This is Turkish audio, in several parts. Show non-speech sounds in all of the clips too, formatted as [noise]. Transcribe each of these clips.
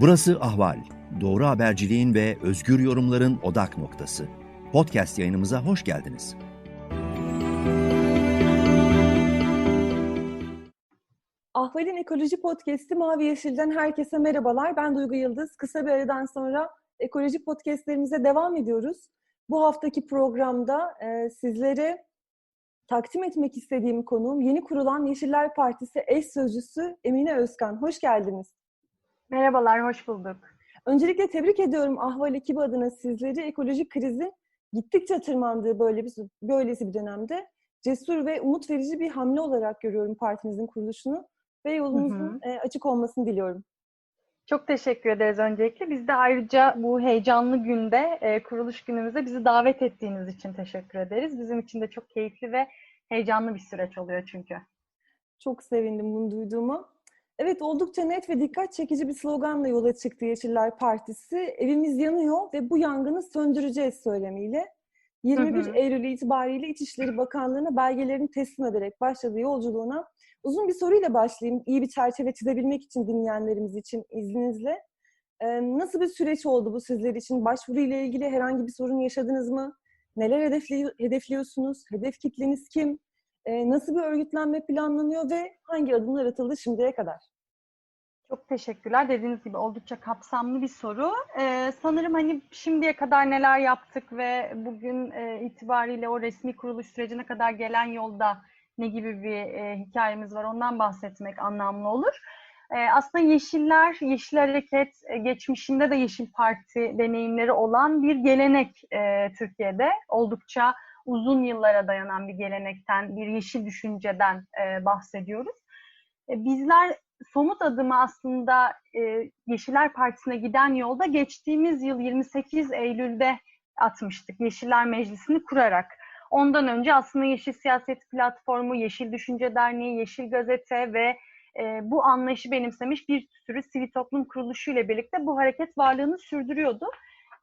Burası Ahval. Doğru haberciliğin ve özgür yorumların odak noktası. Podcast yayınımıza hoş geldiniz. Ahval'in Ekoloji Podcast'i Mavi Yeşil'den herkese merhabalar. Ben Duygu Yıldız. Kısa bir aradan sonra ekoloji podcastlerimize devam ediyoruz. Bu haftaki programda e, sizlere takdim etmek istediğim konuğum yeni kurulan Yeşiller Partisi eş sözcüsü Emine Özkan. Hoş geldiniz. Merhabalar, hoş bulduk. Öncelikle tebrik ediyorum Ahval ekibi adına sizleri ekolojik krizin gittikçe tırmandığı böyle bir böylesi bir dönemde cesur ve umut verici bir hamle olarak görüyorum partimizin kuruluşunu ve yolunuzun hı hı. açık olmasını diliyorum. Çok teşekkür ederiz öncelikle. Biz de ayrıca bu heyecanlı günde, e, kuruluş günümüzde bizi davet ettiğiniz için teşekkür ederiz. Bizim için de çok keyifli ve heyecanlı bir süreç oluyor çünkü. Çok sevindim bunu duyduğuma. Evet oldukça net ve dikkat çekici bir sloganla yola çıktı Yeşiller Partisi. Evimiz yanıyor ve bu yangını söndüreceğiz söylemiyle. 21 hı hı. Eylül itibariyle İçişleri Bakanlığı'na belgelerini teslim ederek başladığı yolculuğuna uzun bir soruyla başlayayım. İyi bir çerçeve çizebilmek için dinleyenlerimiz için izninizle. Ee, nasıl bir süreç oldu bu sizler için? Başvuru ile ilgili herhangi bir sorun yaşadınız mı? Neler hedefli, hedefliyorsunuz? Hedef kitleniz kim? Ee, nasıl bir örgütlenme planlanıyor ve hangi adımlar atıldı şimdiye kadar? Çok teşekkürler. Dediğiniz gibi oldukça kapsamlı bir soru. Ee, sanırım hani şimdiye kadar neler yaptık ve bugün e, itibariyle o resmi kuruluş sürecine kadar gelen yolda ne gibi bir e, hikayemiz var ondan bahsetmek anlamlı olur. E, aslında Yeşiller, Yeşil Hareket e, geçmişinde de Yeşil Parti deneyimleri olan bir gelenek e, Türkiye'de. Oldukça uzun yıllara dayanan bir gelenekten, bir yeşil düşünceden e, bahsediyoruz. E, bizler somut adımı aslında e, Yeşiller Partisi'ne giden yolda geçtiğimiz yıl 28 Eylül'de atmıştık. Yeşiller Meclisi'ni kurarak. Ondan önce aslında Yeşil Siyaset Platformu, Yeşil Düşünce Derneği, Yeşil Gazete ve e, bu anlayışı benimsemiş bir sürü sivil toplum kuruluşu ile birlikte bu hareket varlığını sürdürüyordu.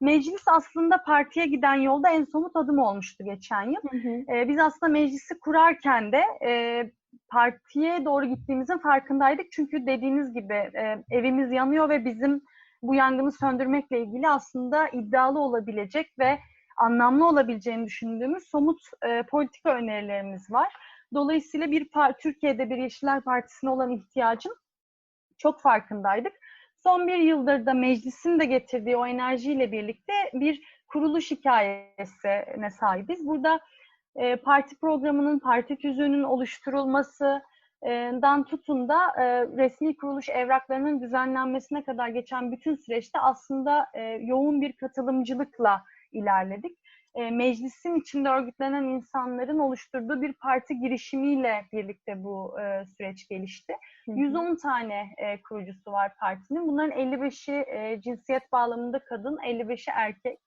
Meclis aslında partiye giden yolda en somut adım olmuştu geçen yıl. Hı hı. E, biz aslında meclisi kurarken de e, partiye doğru gittiğimizin farkındaydık. Çünkü dediğiniz gibi e, evimiz yanıyor ve bizim bu yangını söndürmekle ilgili aslında iddialı olabilecek ve anlamlı olabileceğini düşündüğümüz somut e, politika önerilerimiz var. Dolayısıyla bir Türkiye'de bir Yeşiller Partisi'ne olan ihtiyacın çok farkındaydık. Son bir yıldır da meclisin de getirdiği o enerjiyle birlikte bir kuruluş hikayesine sahibiz. Burada e, parti programının, parti tüzüğünün oluşturulmasından tutun da e, resmi kuruluş evraklarının düzenlenmesine kadar geçen bütün süreçte aslında e, yoğun bir katılımcılıkla ilerledik. E, meclisin içinde örgütlenen insanların oluşturduğu bir parti girişimiyle birlikte bu e, süreç gelişti. Hı hı. 110 tane e, kurucusu var partinin. Bunların 55'i e, cinsiyet bağlamında kadın, 55'i erkek.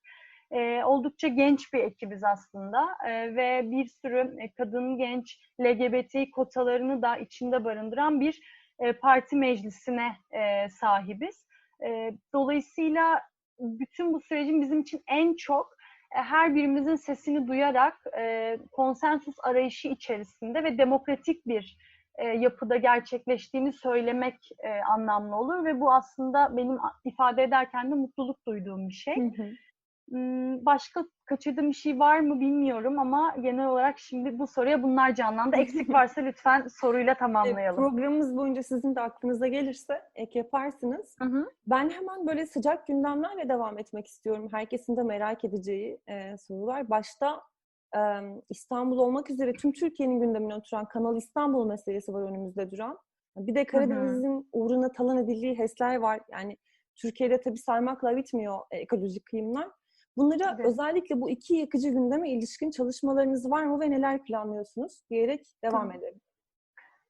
E, oldukça genç bir ekibiz aslında e, ve bir sürü e, kadın, genç, LGBT kotalarını da içinde barındıran bir e, parti meclisine e, sahibiz. E, dolayısıyla bütün bu sürecin bizim için en çok e, her birimizin sesini duyarak e, konsensus arayışı içerisinde ve demokratik bir e, yapıda gerçekleştiğini söylemek e, anlamlı olur ve bu aslında benim ifade ederken de mutluluk duyduğum bir şey. Hı hı. Başka kaçırdığım bir şey var mı bilmiyorum ama genel olarak şimdi bu soruya bunlar canlandı. Eksik [laughs] varsa lütfen soruyla tamamlayalım. Programımız boyunca sizin de aklınıza gelirse ek yaparsınız. Hı hı. Ben hemen böyle sıcak gündemlerle devam etmek istiyorum. Herkesin de merak edeceği e, sorular. Başta e, İstanbul olmak üzere tüm Türkiye'nin gündemine oturan Kanal İstanbul meselesi var önümüzde duran. Bir de Karadeniz'in uğruna talan edildiği HES'ler var. Yani Türkiye'de tabii saymakla bitmiyor ekolojik kıyımlar. Bunları evet. özellikle bu iki yakıcı gündeme ilişkin çalışmalarınız var mı ve neler planlıyorsunuz diyerek devam tamam. edelim.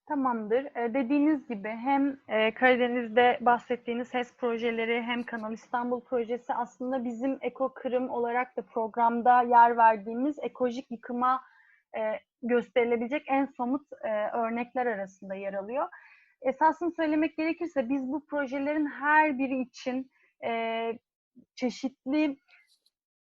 Tamamdır. Ee, dediğiniz gibi hem e, Karadeniz'de bahsettiğiniz HES projeleri hem Kanal İstanbul projesi aslında bizim Eko Kırım olarak da programda yer verdiğimiz ekolojik yıkıma e, gösterilebilecek en somut e, örnekler arasında yer alıyor. Esasını söylemek gerekirse biz bu projelerin her biri için e, çeşitli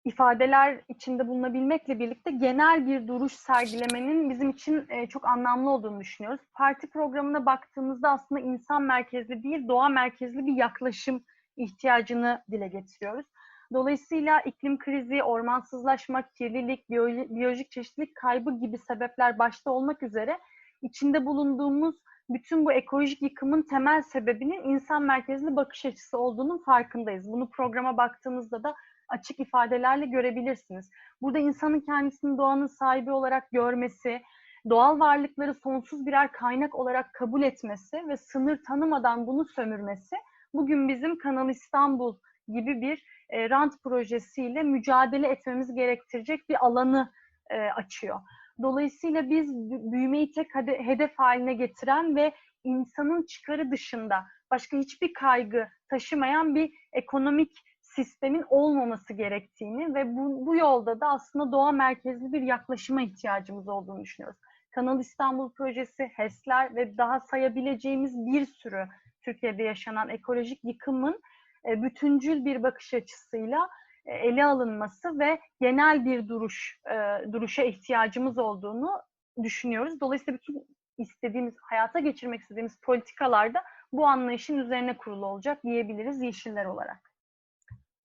ifadeler içinde bulunabilmekle birlikte genel bir duruş sergilemenin bizim için e, çok anlamlı olduğunu düşünüyoruz. Parti programına baktığımızda aslında insan merkezli değil, doğa merkezli bir yaklaşım ihtiyacını dile getiriyoruz. Dolayısıyla iklim krizi, ormansızlaşma, kirlilik, biyolo- biyolojik çeşitlilik kaybı gibi sebepler başta olmak üzere içinde bulunduğumuz bütün bu ekolojik yıkımın temel sebebinin insan merkezli bakış açısı olduğunun farkındayız. Bunu programa baktığınızda da açık ifadelerle görebilirsiniz. Burada insanın kendisini doğanın sahibi olarak görmesi, doğal varlıkları sonsuz birer kaynak olarak kabul etmesi ve sınır tanımadan bunu sömürmesi bugün bizim Kanal İstanbul gibi bir e, rant projesiyle mücadele etmemiz gerektirecek bir alanı e, açıyor. Dolayısıyla biz bü- büyümeyi tek hede- hedef haline getiren ve insanın çıkarı dışında başka hiçbir kaygı taşımayan bir ekonomik sistemin olmaması gerektiğini ve bu, bu yolda da aslında doğa merkezli bir yaklaşıma ihtiyacımız olduğunu düşünüyoruz. Kanal İstanbul projesi, HES'ler ve daha sayabileceğimiz bir sürü Türkiye'de yaşanan ekolojik yıkımın e, bütüncül bir bakış açısıyla e, ele alınması ve genel bir duruş e, duruşa ihtiyacımız olduğunu düşünüyoruz. Dolayısıyla bütün istediğimiz, hayata geçirmek istediğimiz politikalarda bu anlayışın üzerine kurulu olacak diyebiliriz yeşiller olarak.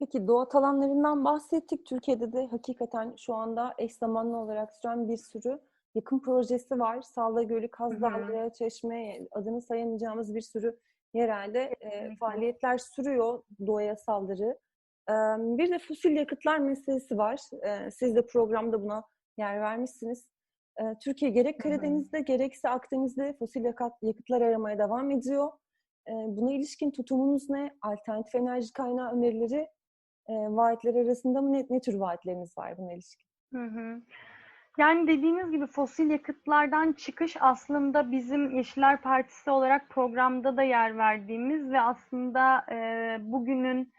Peki doğa alanlarından bahsettik. Türkiye'de de hakikaten şu anda eş zamanlı olarak süren bir sürü yakın projesi var. Sağla Gölü, Kaz. Dağları, Çeşme, adını sayamayacağımız bir sürü yerelde e, faaliyetler sürüyor doğaya saldırı. E, bir de fosil yakıtlar meselesi var. E, siz de programda buna yer vermişsiniz. E, Türkiye gerek. Karadeniz'de gerekse Akdeniz'de fosil yakıt, yakıtlar aramaya devam ediyor. E, buna ilişkin tutumunuz ne? Alternatif enerji kaynağı önerileri e, vaatler arasında mı ne, ne tür vaatleriniz var buna ilişkin? Hı hı. Yani dediğiniz gibi fosil yakıtlardan çıkış aslında bizim Yeşiller Partisi olarak programda da yer verdiğimiz ve aslında e, bugünün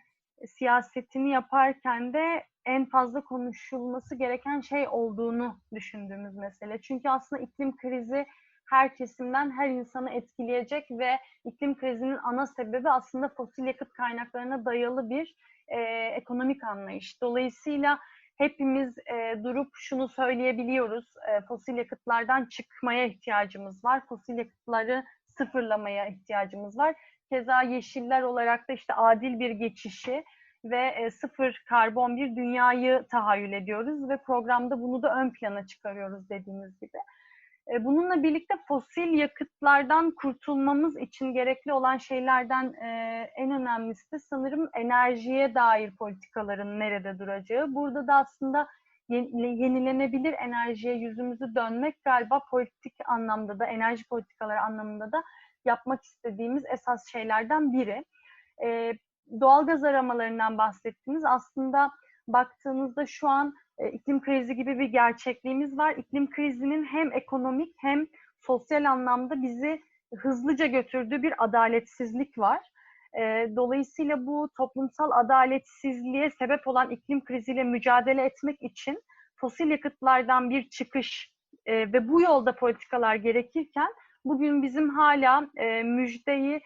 siyasetini yaparken de en fazla konuşulması gereken şey olduğunu düşündüğümüz mesele. Çünkü aslında iklim krizi her kesimden her insanı etkileyecek ve iklim krizinin ana sebebi aslında fosil yakıt kaynaklarına dayalı bir e, ekonomik anlayış. Dolayısıyla hepimiz e, durup şunu söyleyebiliyoruz. E, fosil yakıtlardan çıkmaya ihtiyacımız var. Fosil yakıtları sıfırlamaya ihtiyacımız var. Keza yeşiller olarak da işte adil bir geçişi ve e, sıfır karbon bir dünyayı tahayyül ediyoruz ve programda bunu da ön plana çıkarıyoruz dediğimiz gibi. E, Bununla birlikte fosil yakıtlardan kurtulmamız için gerekli olan şeylerden e, en önemlisi de sanırım enerjiye dair politikaların nerede duracağı. Burada da aslında yeni- yenilenebilir enerjiye yüzümüzü dönmek galiba politik anlamda da enerji politikaları anlamında da yapmak istediğimiz esas şeylerden biri. E, doğalgaz aramalarından bahsettiniz. Aslında baktığınızda şu an iklim krizi gibi bir gerçekliğimiz var. İklim krizinin hem ekonomik hem sosyal anlamda bizi hızlıca götürdüğü bir adaletsizlik var. E, dolayısıyla bu toplumsal adaletsizliğe sebep olan iklim kriziyle mücadele etmek için fosil yakıtlardan bir çıkış e, ve bu yolda politikalar gerekirken bugün bizim hala e, müjdeyi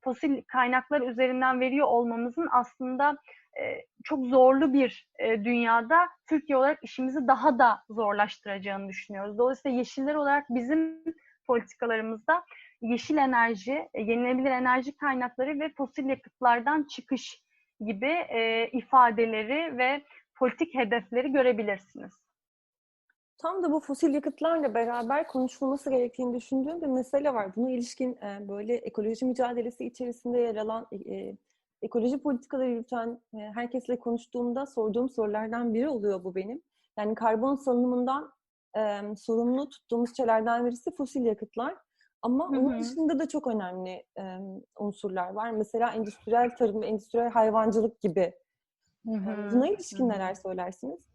fosil kaynaklar üzerinden veriyor olmamızın aslında e, çok zorlu bir e, dünyada Türkiye olarak işimizi daha da zorlaştıracağını düşünüyoruz. Dolayısıyla yeşiller olarak bizim politikalarımızda yeşil enerji, e, yenilenebilir enerji kaynakları ve fosil yakıtlardan çıkış gibi ifadeleri ve politik hedefleri görebilirsiniz. Tam da bu fosil yakıtlarla beraber konuşulması gerektiğini düşündüğüm bir mesele var. Buna ilişkin e, böyle ekoloji mücadelesi içerisinde yer alan e, e, ekoloji politikaları yürüten e, herkesle konuştuğumda sorduğum sorulardan biri oluyor bu benim. Yani karbon salınımından e, sorumlu tuttuğumuz şeylerden birisi fosil yakıtlar. Ama Hı onun dışında da çok önemli e, unsurlar var. Mesela endüstriyel tarım endüstriyel hayvancılık gibi. E, Buna ilişkin neler söylersiniz?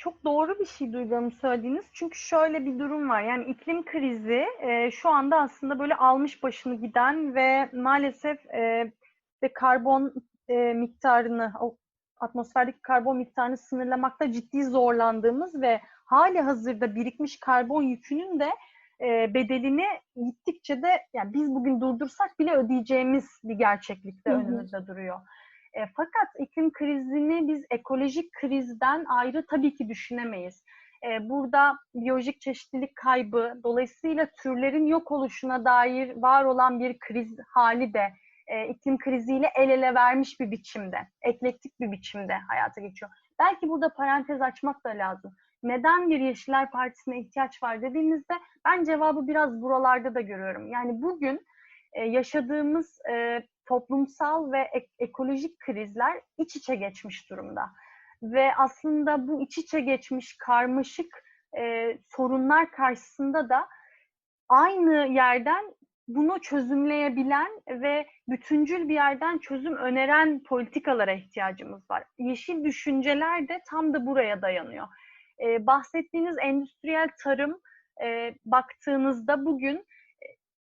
Çok doğru bir şey duyduğumu söylediğiniz. Çünkü şöyle bir durum var. Yani iklim krizi e, şu anda aslında böyle almış başını giden ve maalesef e, de karbon e, miktarını, o atmosferdeki karbon miktarını sınırlamakta ciddi zorlandığımız ve hali hazırda birikmiş karbon yükünün de e, bedelini gittikçe de yani biz bugün durdursak bile ödeyeceğimiz bir gerçeklikte önümüzde duruyor. E, fakat iklim krizini biz ekolojik krizden ayrı tabii ki düşünemeyiz. E, burada biyolojik çeşitlilik kaybı, dolayısıyla türlerin yok oluşuna dair var olan bir kriz hali de e, iklim kriziyle el ele vermiş bir biçimde, eklektik bir biçimde hayata geçiyor. Belki burada parantez açmak da lazım. Neden bir Yeşiller Partisi'ne ihtiyaç var dediğinizde ben cevabı biraz buralarda da görüyorum. Yani bugün e, yaşadığımız e, toplumsal ve ek- ekolojik krizler iç içe geçmiş durumda. Ve aslında bu iç içe geçmiş karmaşık e, sorunlar karşısında da aynı yerden bunu çözümleyebilen ve bütüncül bir yerden çözüm öneren politikalara ihtiyacımız var. Yeşil düşünceler de tam da buraya dayanıyor. Ee, bahsettiğiniz endüstriyel tarım e, baktığınızda bugün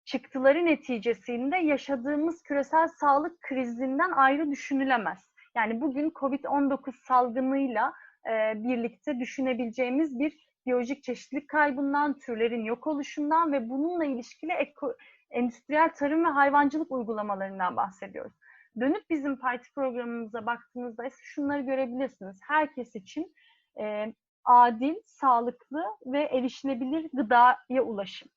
çıktıları neticesinde yaşadığımız küresel sağlık krizinden ayrı düşünülemez. Yani bugün COVID-19 salgınıyla e, birlikte düşünebileceğimiz bir biyolojik çeşitlilik kaybından, türlerin yok oluşundan ve bununla ilişkili eko, endüstriyel tarım ve hayvancılık uygulamalarından bahsediyoruz. Dönüp bizim parti programımıza baktığınızda ise şunları görebilirsiniz. Herkes için e, adil, sağlıklı ve erişilebilir gıdaya ulaşım.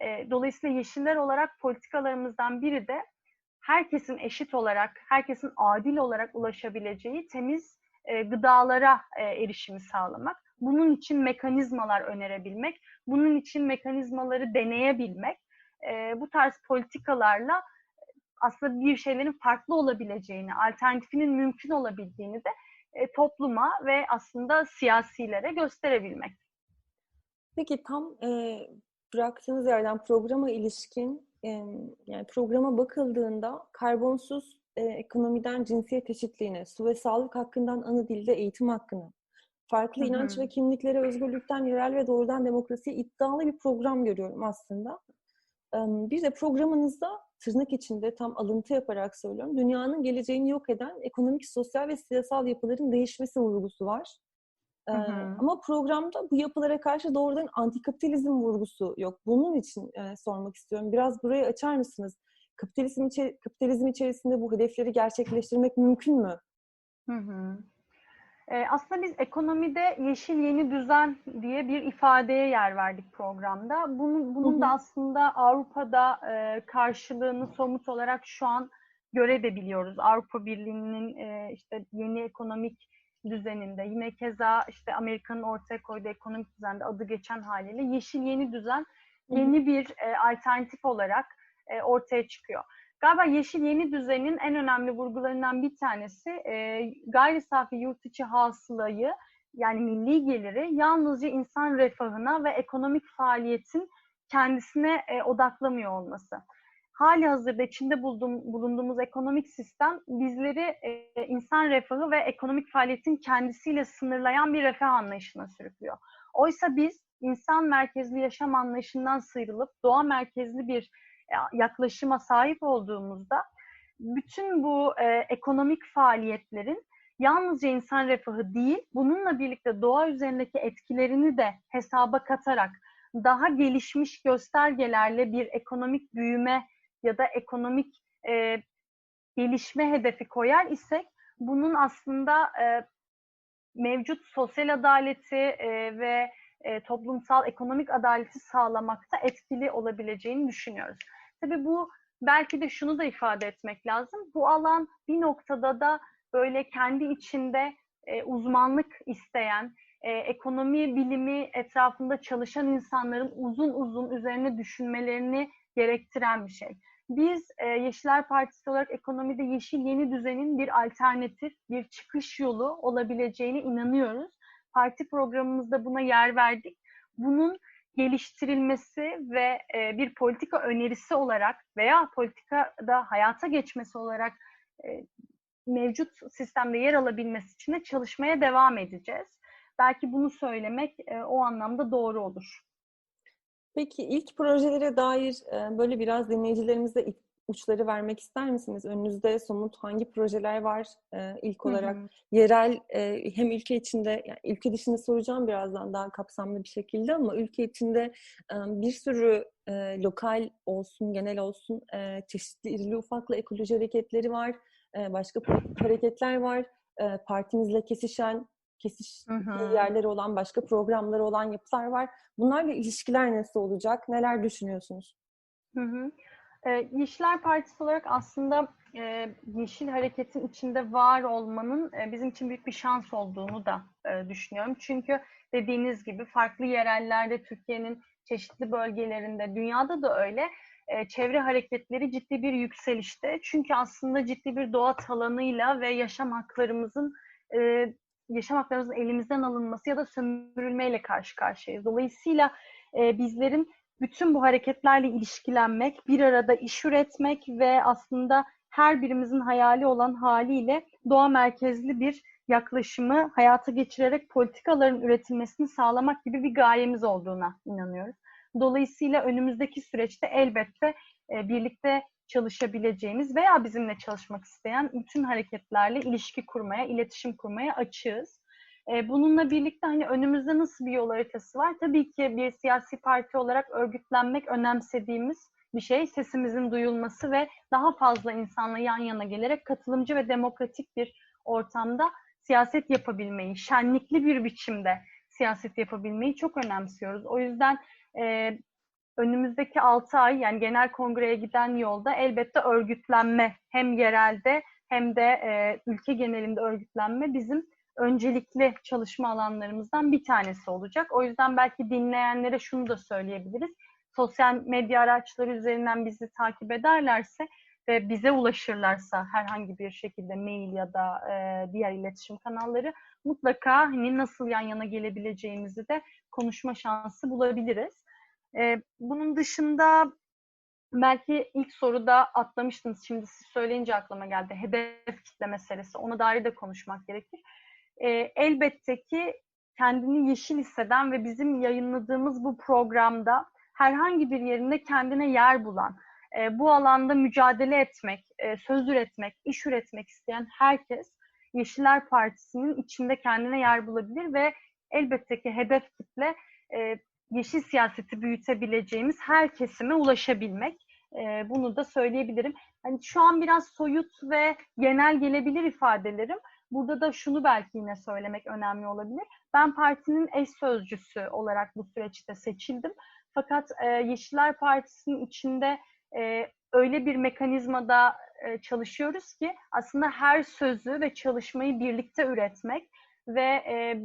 E, dolayısıyla yeşiller olarak politikalarımızdan biri de herkesin eşit olarak, herkesin adil olarak ulaşabileceği temiz e, gıdalara e, erişimi sağlamak. Bunun için mekanizmalar önerebilmek, bunun için mekanizmaları deneyebilmek, bu tarz politikalarla aslında bir şeylerin farklı olabileceğini, alternatifinin mümkün olabildiğini de topluma ve aslında siyasilere gösterebilmek. Peki tam e, bıraktığınız yerden programa ilişkin e, yani programa bakıldığında karbonsuz e, ekonomiden cinsiyet eşitliğine, su ve sağlık hakkından ana dilde eğitim hakkına, farklı Hı hı. inanç ve kimliklere özgürlükten yerel ve doğrudan demokrasiye iddialı bir program görüyorum aslında. E, bir de programınızda tırnak içinde tam alıntı yaparak söylüyorum. Dünyanın geleceğini yok eden ekonomik, sosyal ve siyasal yapıların değişmesi vurgusu var. Hı hı. Ama programda bu yapılara karşı doğrudan antikapitalizm vurgusu yok. Bunun için e, sormak istiyorum. Biraz burayı açar mısınız? Kapitalizm, içe- kapitalizm içerisinde bu hedefleri gerçekleştirmek mümkün mü? Hı hı. Ee, aslında biz ekonomide yeşil yeni düzen diye bir ifadeye yer verdik programda. Bunun, bunun da hı. aslında Avrupa'da e, karşılığını somut olarak şu an görebiliyoruz. Avrupa Birliği'nin e, işte yeni ekonomik düzeninde yine keza işte Amerika'nın ortaya koyduğu ekonomik düzende adı geçen haliyle yeşil yeni düzen yeni bir e, alternatif olarak e, ortaya çıkıyor. Galiba yeşil yeni düzenin en önemli vurgularından bir tanesi e, gayri safi yurt içi hasılayı yani milli geliri yalnızca insan refahına ve ekonomik faaliyetin kendisine e, odaklamıyor olması. Hali hazırda içinde bulduğum, bulunduğumuz ekonomik sistem bizleri e, insan refahı ve ekonomik faaliyetin kendisiyle sınırlayan bir refah anlayışına sürüklüyor. Oysa biz insan merkezli yaşam anlayışından sıyrılıp doğa merkezli bir e, yaklaşıma sahip olduğumuzda bütün bu e, ekonomik faaliyetlerin yalnızca insan refahı değil, bununla birlikte doğa üzerindeki etkilerini de hesaba katarak daha gelişmiş göstergelerle bir ekonomik büyüme ya da ekonomik e, gelişme hedefi koyar isek bunun aslında e, mevcut sosyal adaleti e, ve e, toplumsal ekonomik adaleti sağlamakta etkili olabileceğini düşünüyoruz. Tabii bu belki de şunu da ifade etmek lazım. Bu alan bir noktada da böyle kendi içinde e, uzmanlık isteyen, e, ekonomi bilimi etrafında çalışan insanların uzun uzun üzerine düşünmelerini gerektiren bir şey. Biz e, Yeşiller Partisi olarak ekonomide yeşil yeni düzenin bir alternatif, bir çıkış yolu olabileceğine inanıyoruz. Parti programımızda buna yer verdik. Bunun geliştirilmesi ve e, bir politika önerisi olarak veya politikada hayata geçmesi olarak e, mevcut sistemde yer alabilmesi için de çalışmaya devam edeceğiz. Belki bunu söylemek e, o anlamda doğru olur. Peki ilk projelere dair e, böyle biraz dinleyicilerimize uçları vermek ister misiniz? Önünüzde somut hangi projeler var e, ilk olarak? Hı hı. Yerel e, hem ülke içinde, yani ülke dışında soracağım birazdan daha kapsamlı bir şekilde ama ülke içinde e, bir sürü e, lokal olsun, genel olsun e, çeşitli irili ufaklı ekoloji hareketleri var. E, başka hareketler var. E, partimizle kesişen, kesiştiği yerleri olan, başka programları olan yapılar var. Bunlarla ilişkiler nasıl olacak? Neler düşünüyorsunuz? Hı hı. E, Yeşiller Partisi olarak aslında e, Yeşil Hareket'in içinde var olmanın e, bizim için büyük bir şans olduğunu da e, düşünüyorum. Çünkü dediğiniz gibi farklı yerellerde Türkiye'nin çeşitli bölgelerinde, dünyada da öyle e, çevre hareketleri ciddi bir yükselişte. Çünkü aslında ciddi bir doğa talanıyla ve yaşam haklarımızın e, yaşam haklarımızın elimizden alınması ya da sömürülmeyle karşı karşıyayız. Dolayısıyla e, bizlerin bütün bu hareketlerle ilişkilenmek, bir arada iş üretmek ve aslında her birimizin hayali olan haliyle doğa merkezli bir yaklaşımı hayata geçirerek politikaların üretilmesini sağlamak gibi bir gayemiz olduğuna inanıyoruz. Dolayısıyla önümüzdeki süreçte elbette e, birlikte çalışabileceğimiz veya bizimle çalışmak isteyen bütün hareketlerle ilişki kurmaya, iletişim kurmaya açığız. E, bununla birlikte hani önümüzde nasıl bir yol haritası var? Tabii ki bir siyasi parti olarak örgütlenmek önemsediğimiz bir şey. Sesimizin duyulması ve daha fazla insanla yan yana gelerek katılımcı ve demokratik bir ortamda siyaset yapabilmeyi, şenlikli bir biçimde siyaset yapabilmeyi çok önemsiyoruz. O yüzden e, önümüzdeki 6 ay yani genel kongreye giden yolda elbette örgütlenme hem yerelde hem de e, ülke genelinde örgütlenme bizim öncelikli çalışma alanlarımızdan bir tanesi olacak. O yüzden belki dinleyenlere şunu da söyleyebiliriz. Sosyal medya araçları üzerinden bizi takip ederlerse ve bize ulaşırlarsa herhangi bir şekilde mail ya da e, diğer iletişim kanalları mutlaka hani nasıl yan yana gelebileceğimizi de konuşma şansı bulabiliriz. E, bunun dışında belki ilk soruda atlamıştınız. Şimdi siz söyleyince aklıma geldi. Hedef kitle meselesi. Ona dair de konuşmak gerekir. E, elbette ki kendini yeşil hisseden ve bizim yayınladığımız bu programda herhangi bir yerinde kendine yer bulan, e, bu alanda mücadele etmek, e, söz üretmek, iş üretmek isteyen herkes Yeşiller Partisi'nin içinde kendine yer bulabilir ve elbette ki hedef kitle e, yeşil siyaseti büyütebileceğimiz her kesime ulaşabilmek. E, bunu da söyleyebilirim. Hani şu an biraz soyut ve genel gelebilir ifadelerim. Burada da şunu belki yine söylemek önemli olabilir. Ben partinin eş sözcüsü olarak bu süreçte seçildim. Fakat e, Yeşiller Partisi'nin içinde e, öyle bir mekanizmada e, çalışıyoruz ki aslında her sözü ve çalışmayı birlikte üretmek ve e,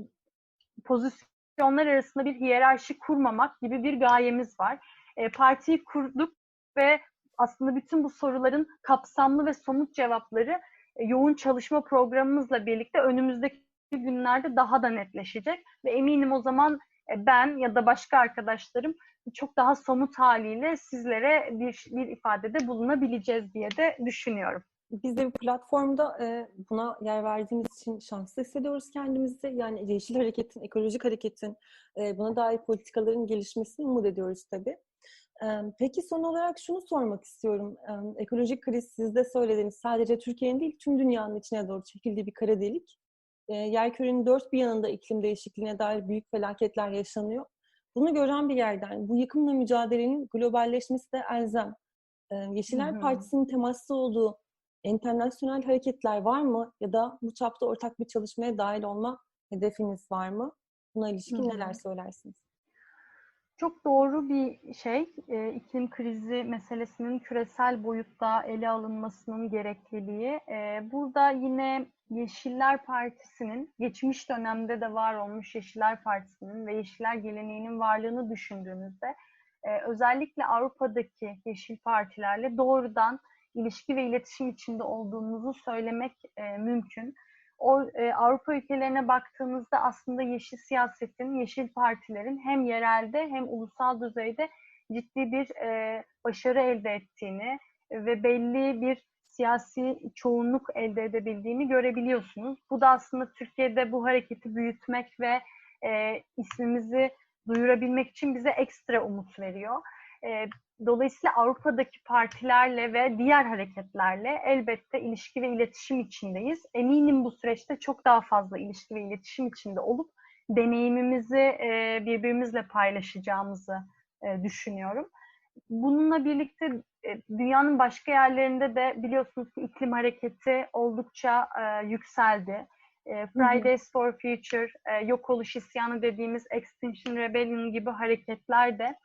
pozisyonlar arasında bir hiyerarşi kurmamak gibi bir gayemiz var. E, partiyi kurduk ve aslında bütün bu soruların kapsamlı ve somut cevapları e, yoğun çalışma programımızla birlikte önümüzdeki günlerde daha da netleşecek ve eminim o zaman e, ben ya da başka arkadaşlarım çok daha somut haliyle sizlere bir, bir ifadede bulunabileceğiz diye de düşünüyorum. Biz de bu platformda e, buna yer verdiğimiz için şanslı hissediyoruz kendimizi. Yani yeşil hareketin, ekolojik hareketin e, buna dair politikaların gelişmesini umut ediyoruz tabii. E, peki son olarak şunu sormak istiyorum. E, ekolojik kriz siz de söylediğiniz sadece Türkiye'nin değil tüm dünyanın içine doğru çekildiği bir kara delik. E, yerkürenin dört bir yanında iklim değişikliğine dair büyük felaketler yaşanıyor. Bunu gören bir yerden bu yıkımla mücadelenin globalleşmesi de elzem. Yeşiller. Partisi'nin temaslı olduğu internasyonel hareketler var mı? Ya da bu çapta ortak bir çalışmaya dahil olma hedefiniz var mı? Buna ilişkin Hı hı. neler söylersiniz? Çok doğru bir şey. E, iklim krizi meselesinin küresel boyutta ele alınmasının gerekliliği. E, burada yine Yeşiller Partisi'nin, geçmiş dönemde de var olmuş Yeşiller Partisi'nin ve Yeşiller geleneğinin varlığını düşündüğümüzde e, özellikle Avrupa'daki Yeşil Partilerle doğrudan ilişki ve iletişim içinde olduğumuzu söylemek e, mümkün. O e, Avrupa ülkelerine baktığımızda aslında yeşil siyasetin, yeşil partilerin hem yerelde hem ulusal düzeyde ciddi bir e, başarı elde ettiğini ve belli bir siyasi çoğunluk elde edebildiğini görebiliyorsunuz. Bu da aslında Türkiye'de bu hareketi büyütmek ve e, ismimizi duyurabilmek için bize ekstra umut veriyor. E, dolayısıyla Avrupa'daki partilerle ve diğer hareketlerle elbette ilişki ve iletişim içindeyiz. Eminim bu süreçte çok daha fazla ilişki ve iletişim içinde olup deneyimimizi e, birbirimizle paylaşacağımızı e, düşünüyorum. Bununla birlikte e, dünyanın başka yerlerinde de biliyorsunuz ki iklim hareketi oldukça yükseldi. Fridays for Future, yok oluş isyanı dediğimiz Extinction Rebellion gibi hareketler de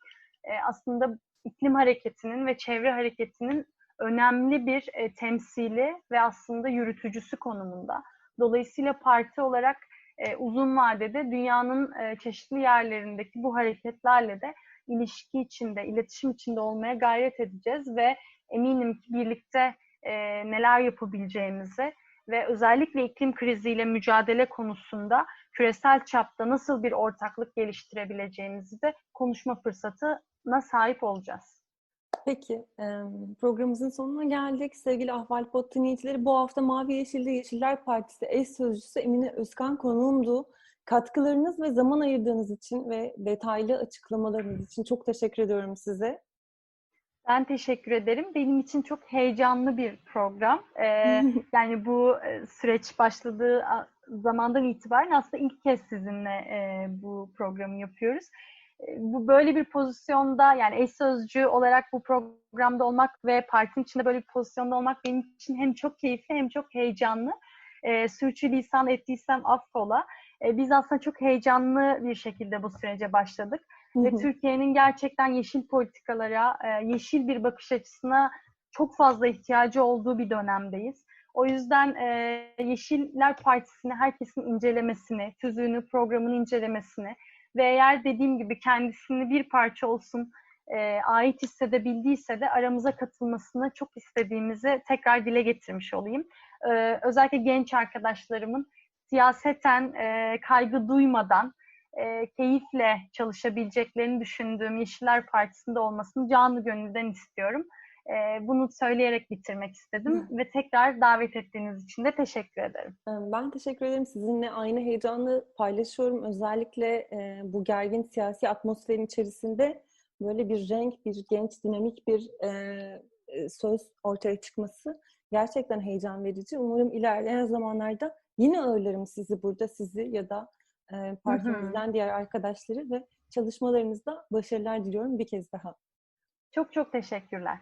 aslında iklim hareketinin ve çevre hareketinin önemli bir e, temsili ve aslında yürütücüsü konumunda. Dolayısıyla parti olarak e, uzun vadede dünyanın e, çeşitli yerlerindeki bu hareketlerle de ilişki içinde, iletişim içinde olmaya gayret edeceğiz ve eminim ki birlikte e, neler yapabileceğimizi ve özellikle iklim kriziyle mücadele konusunda küresel çapta nasıl bir ortaklık geliştirebileceğimizi de konuşma fırsatına sahip olacağız. Peki, programımızın sonuna geldik. Sevgili Ahval Pod dinleyicileri, bu hafta Mavi Yeşil'de Yeşiller Partisi eş sözcüsü Emine Özkan konuğumdu. Katkılarınız ve zaman ayırdığınız için ve detaylı açıklamalarınız için çok teşekkür ediyorum size. Ben teşekkür ederim. Benim için çok heyecanlı bir program. Ee, [laughs] yani bu süreç başladığı zamandan itibaren aslında ilk kez sizinle e, bu programı yapıyoruz. Bu böyle bir pozisyonda yani eş sözcü olarak bu programda olmak ve partinin içinde böyle bir pozisyonda olmak benim için hem çok keyifli hem çok heyecanlı. E, sürçülisan ettiysem affola. E, biz aslında çok heyecanlı bir şekilde bu sürece başladık. Ve Türkiye'nin gerçekten yeşil politikalara, e, yeşil bir bakış açısına çok fazla ihtiyacı olduğu bir dönemdeyiz. O yüzden e, Yeşiller Partisi'ni herkesin incelemesini, tüzüğünü, programını incelemesini ve eğer dediğim gibi kendisini bir parça olsun e, ait hissedebildiyse de aramıza katılmasını çok istediğimizi tekrar dile getirmiş olayım. E, özellikle genç arkadaşlarımın siyaseten e, kaygı duymadan, e, keyifle çalışabileceklerini düşündüğüm Yeşiller Partisi'nde olmasını canlı gönülden istiyorum. E, bunu söyleyerek bitirmek istedim Hı. ve tekrar davet ettiğiniz için de teşekkür ederim. Ben teşekkür ederim. Sizinle aynı heyecanı paylaşıyorum. Özellikle e, bu gergin siyasi atmosferin içerisinde böyle bir renk, bir genç, dinamik bir e, söz ortaya çıkması gerçekten heyecan verici. Umarım ilerleyen zamanlarda yine ağırlarım sizi burada, sizi ya da e, partimizden diğer arkadaşları ve çalışmalarınızda başarılar diliyorum bir kez daha. Çok çok teşekkürler.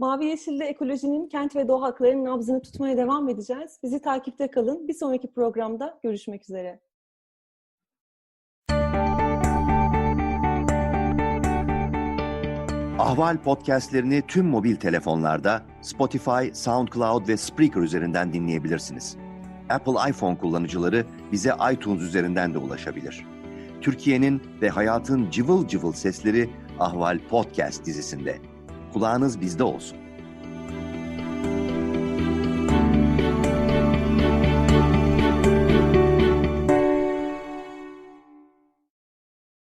Mavi Yeşil'de ekolojinin, kent ve doğa haklarının nabzını tutmaya devam edeceğiz. Bizi takipte kalın. Bir sonraki programda görüşmek üzere. Ahval podcastlerini tüm mobil telefonlarda Spotify, SoundCloud ve Spreaker üzerinden dinleyebilirsiniz. Apple iPhone kullanıcıları bize iTunes üzerinden de ulaşabilir. Türkiye'nin ve hayatın cıvıl cıvıl sesleri Ahval Podcast dizisinde. Kulağınız bizde olsun.